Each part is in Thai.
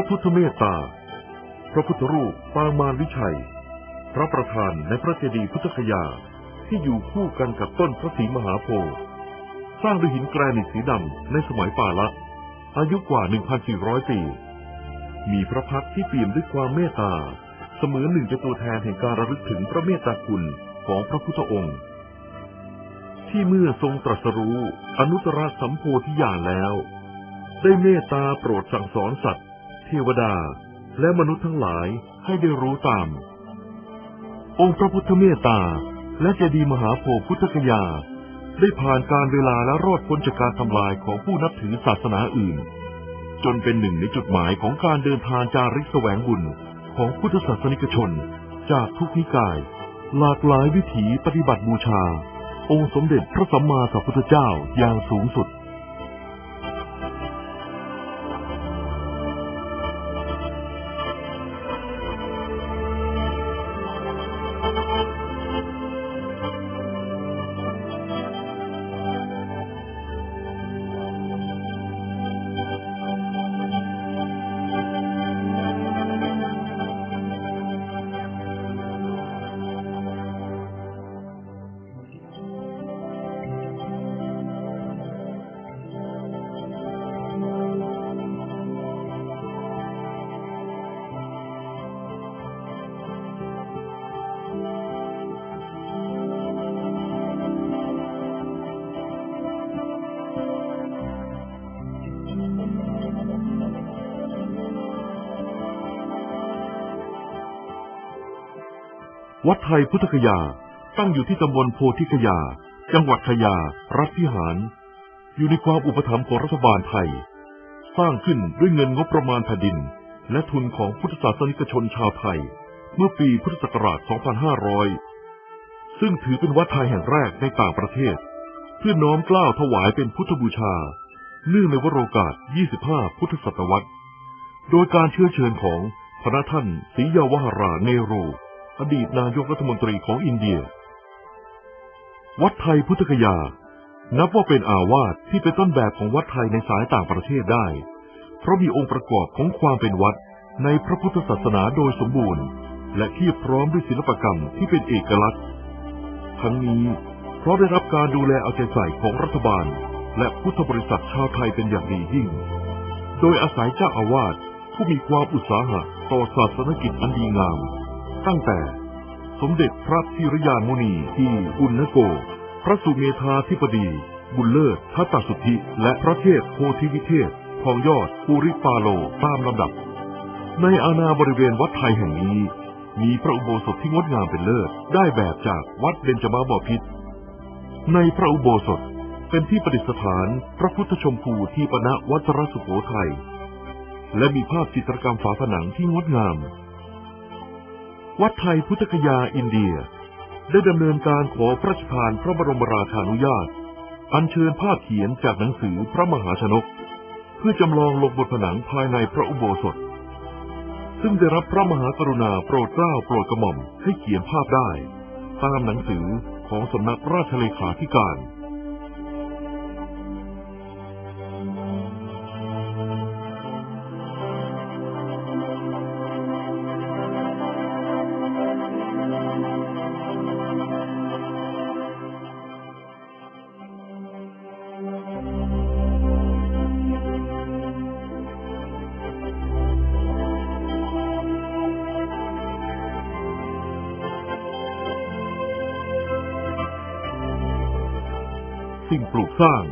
ระพุทธเมตตา พระพุทธรูปปางมารวิชัย พระประธานในพระเจดีย์พุทธคยาที่อยู่คู่กันกับต้นพระศรีมหาโพธิ์สร้างด้วยหินแกรนิตสีดำในสมัยป่าละอายุกว่า 1,400 ปี มีพระพักที่เปี่ยมด้วยความเมตตา เสมือนหนึ่งเป็นตัวแทนแห่งการระลึกถึงพระเมตตาคุณของพระพุทธองค์ ที่เมื่อทรงตรัสรู้อนุตตรสัมโพธิญาณแล้ว ได้เมตตาโปรดสั่งสอนสัตว์ เทวดา และมนุษย์ทั้งหลายให้ได้รู้ตาม องค์พระพุทธเมตตา และเจดีมหาโพธิ์พุทธคยา ได้ผ่านการเวลาและรอดพ้นจากการทำลายของผู้นับถือศาสนาอื่น จนเป็นหนึ่งในจุดหมายของการเดินทางจาริกแสวงบุญของพุทธศาสนิกชน จากทุกนิกาย หลากหลายวิถีปฏิบัติบูชา องค์สมเด็จพระสัมมาสัมพุทธเจ้าอย่างสูงสุด วัดไทยพุทธคยา ตั้งอยู่ที่ตำบลโพธิคยา จังหวัดคยา รัฐพิหาร อยู่ในความอุปถัมภ์ของรัฐบาลไทย สร้างขึ้นด้วยเงินงบประมาณแผ่นดิน และทุนของพุทธศาสนิกชนชาวไทย เมื่อปีพุทธศักราช 2500 ซึ่งถือเป็นวัดไทยแห่งแรกในต่างประเทศ เพื่อน้อมเกล้าถวายเป็นพุทธบูชา เนื่องในวโรกาส 25 พุทธศตวรรษ โดยการเชื้อเชิญของพระท่านศรียาวหราเนโร อดีตนายกรัฐมนตรีของอินเดีย วัดไทยพุทธคยา นับว่าเป็นอาวาสที่เป็นต้นแบบของวัดไทยในสายต่างประเทศได้ เพราะมีองค์ประกอบของความเป็นวัดในพระพุทธศาสนาโดยสมบูรณ์ และเทียบพร้อมด้วยศิลปกรรมที่เป็นเอกลักษณ์ ทั้งนี้เพราะได้รับการดูแลเอาใจใส่ของรัฐบาล และพุทธบริษัทชาวไทยเป็นอย่างดียิ่ง โดยอาศัยเจ้าอาวาสผู้มีความอุตสาหะต่อศาสนกิจอันดีงาม ตั้งแต่ สมเด็จพระพิรยานมุนีที่อุณโก พระสุเมธาธิปดี บุญเลิศทัตตสุทธิ และพระเทพโพธิวิเทศทองยอดปูริปาโลตามลำดับ ในอาณาบริเวณวัดไทยแห่งนี้ มีพระอุโบสถที่งดงามเป็นเลิศได้แบบจากวัดเบญจมาบพิตรในพระอุโบสถเป็นที่ประดิษฐานพระพุทธชมพูที่ปณะวัชรสุโขทัยและมีภาพจิตรกรรมฝาผนังที่งดงาม วัดไทยพุทธคยาอินเดีย ได้ดำเนินการขอพระราชทานพระบรมราชานุญาต อัญเชิญภาพเขียนจากหนังสือพระมหาชนก เพื่อจำลองลงบนผนังภายในพระอุโบสถ ซึ่งได้รับพระมหากรุณาโปรดเกล้าโปรดกระหม่อมให้เขียนภาพได้ ตามหนังสือของสำนักราชเลขาธิการ สิ่งปลูกสร้าง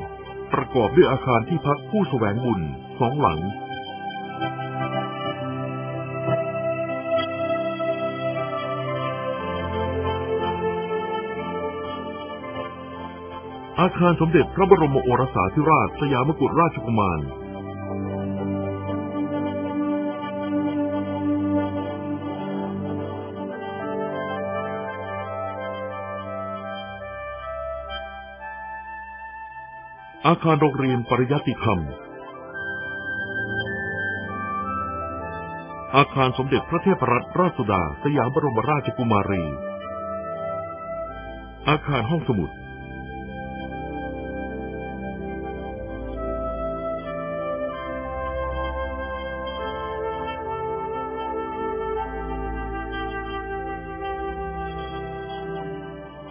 ประกอบด้วยอาคารที่พักผู้แสวงบุญสองหลัง อาคารสมเด็จพระบรมโอรสาธิราชสยามกุฎราชกุมาร อาคารโรงเรียนปริยัติธรรม อาคารสมเด็จพระเทพรัตนราชสุดา สยามบรมราชกุมารี อาคารห้องสมุด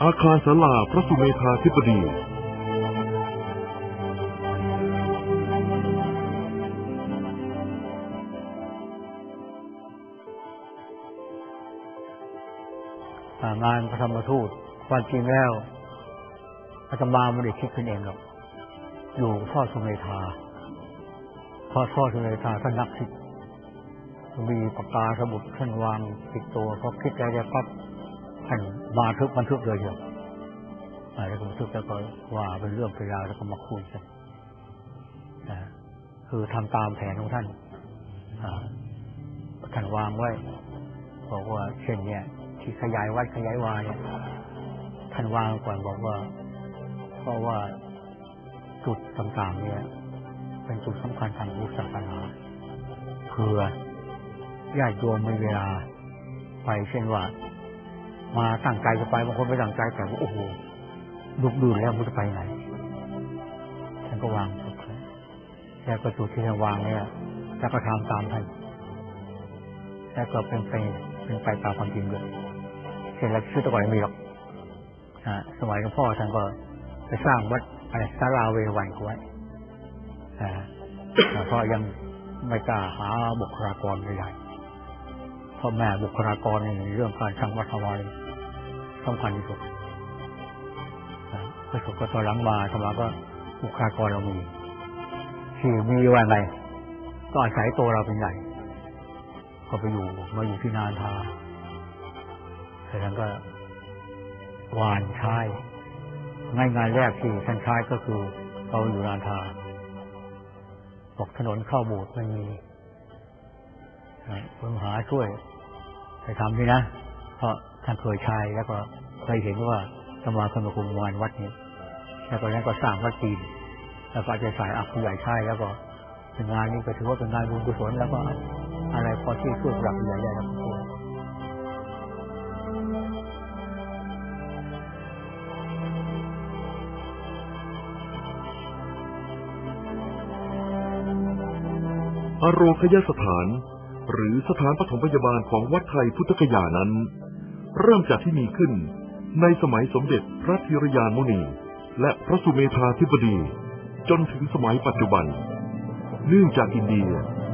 อาคารศาลาพระสุเมธาธิปดี งานพระธรรมทูตความจริงแล้วอาตมาไม่ได้คิดขึ้นเองหรอกอยู่พ่อสุเมธาพ่อพ่อสุเมธาท่านนักคิดมีปากกาสมุดท่านวางติดตัวพอคิดอะไรปั๊บท่านมาทึกบันทึกเลยเดียวอ่าแล้วก็บันทึกแล้วก็ว่าเป็นเรื่องเป็นราวแล้วก็มาคุยกันคือทำตามแผนของท่านท่านวางไว้บอกว่าเช่นเนี่ย ที่ขยายวัดขยายวาเนี่ยท่านวางก่อนบอกว่า เพราะว่าจุดต่างๆเนี่ย เป็นจุดสำคัญทางพุทธศาสนาเพื่อญาติโยมมีเวลาไปเช่นว่า มาตั้งใจจะไปบางคนไม่ตั้งใจแต่ว่าโอ้โหดุกดูนแล้วมันจะไปไหนท่านก็วางจุดแล้วก็จุดที่ท่านวางเนี่ยแล้วก็ทำตามท่านแล้วก็เป็นไปเป็นไปตามความจริงเลย เช่นล้วชื่อตะก่อนไม่มีหรอกอ่าสมัยหลวงพ่อท่านก็ไปสร้างวัดอะไรสาราเววันเอาไว้แต่เพราะยังไม่กล้าหาบุคลากรใหญ่ๆพ่อแม่บุคลากรในเรื่องการสร้างวัดทวายสำคัญที่สุดพระสุก็ตอนหลังมาธรรมาก็บุคลากรเรามีที่มีว่าไงก็อาศัยตัวเราเป็นใหญ่ก็ไปอยู่มาอยู่ที่นานทา แต่ท่านก็หวานชายงานงานแรกที่ท่านชายก็คือเราอยู่นานทาบอกถนนเข้าโบสถ์ไม่มีอ่าเพิ่งหาช่วยไปทำนี่นะ เพราะท่านเคยใช้แล้วก็เคยเห็นว่าสมาคมกุมวานวัดนี้แล้วก็นั้นก็สร้างวัดจีนแล้วก็จะสายอักผู้ใหญ่ใช้แล้วก็เป็นงานนี้ก็ถือว่าเป็นงานบุญกุศลแล้วก็อะไรพอที่ช่วยปรับใหญ่ได้แล้ว อโรคยสถาน หรือสถานปฐมพยาบาลของวัดไทยพุทธคยานั้น เริ่มจากที่มีขึ้นในสมัยสมเด็จพระธีรยานมุนี และพระสุเมธาธิบดี จนถึงสมัยปัจจุบัน เนื่องจากอินเดีย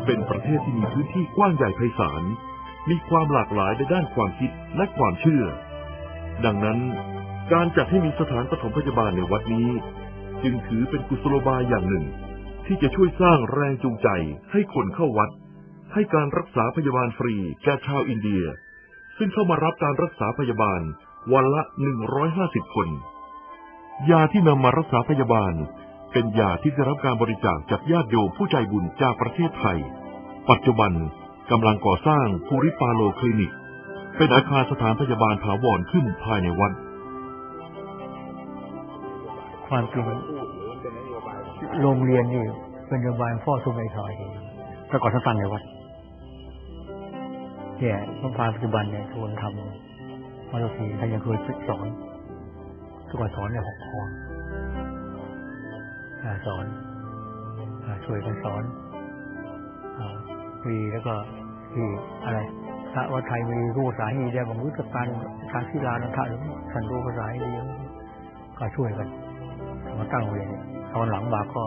เป็นประเทศที่มีพื้นที่กว้างใหญ่ไพศาล มีความหลากหลายในด้านความคิดและความเชื่อ ดังนั้นการจัดให้มีสถานปฐมพยาบาลในวัดนี้ จึงถือเป็นกุศโลบายอย่างหนึ่ง ที่จะช่วยสร้างแรงจูงใจให้คนเข้าวัด ให้การรักษาพยาบาลฟรีแก่ชาวอินเดีย ซึ่งเข้ามารับการรักษาพยาบาลวันละ 150 คน ยาที่นำมารักษาพยาบาล เป็นยาที่ได้รับการบริจาคจากญาติโยมผู้ใจบุญจากประเทศไทย ปัจจุบันกำลังก่อสร้างภูริปาโลคลินิก เป็นอาคารสถานพยาบาลถาวรขึ้นภายในวัด ความจริงโรงเรียนนี่เป็นโรงพยาบาลพ่อสุเมธาเองแต่ก่อนท่านตั้งในวัดเนี่ยพระพานปัจจุบันเนี่ยทวนทำมาตุทีท่านยังเคยฝึกสอนทุกวันสอนในหกคอนอ่าสอนอ่าช่วยกันสอนอ่ามีแล้วก็ที่อะไรพระวัดไทยมีรู้ภาษาฮีเดียวกับมุสการการศิลานันทะหรือท่านรู้ภาษาฮีเดียวก็ช่วยกัน มาตั้งโรงเรียนเนี่ยตอนหลังมาก็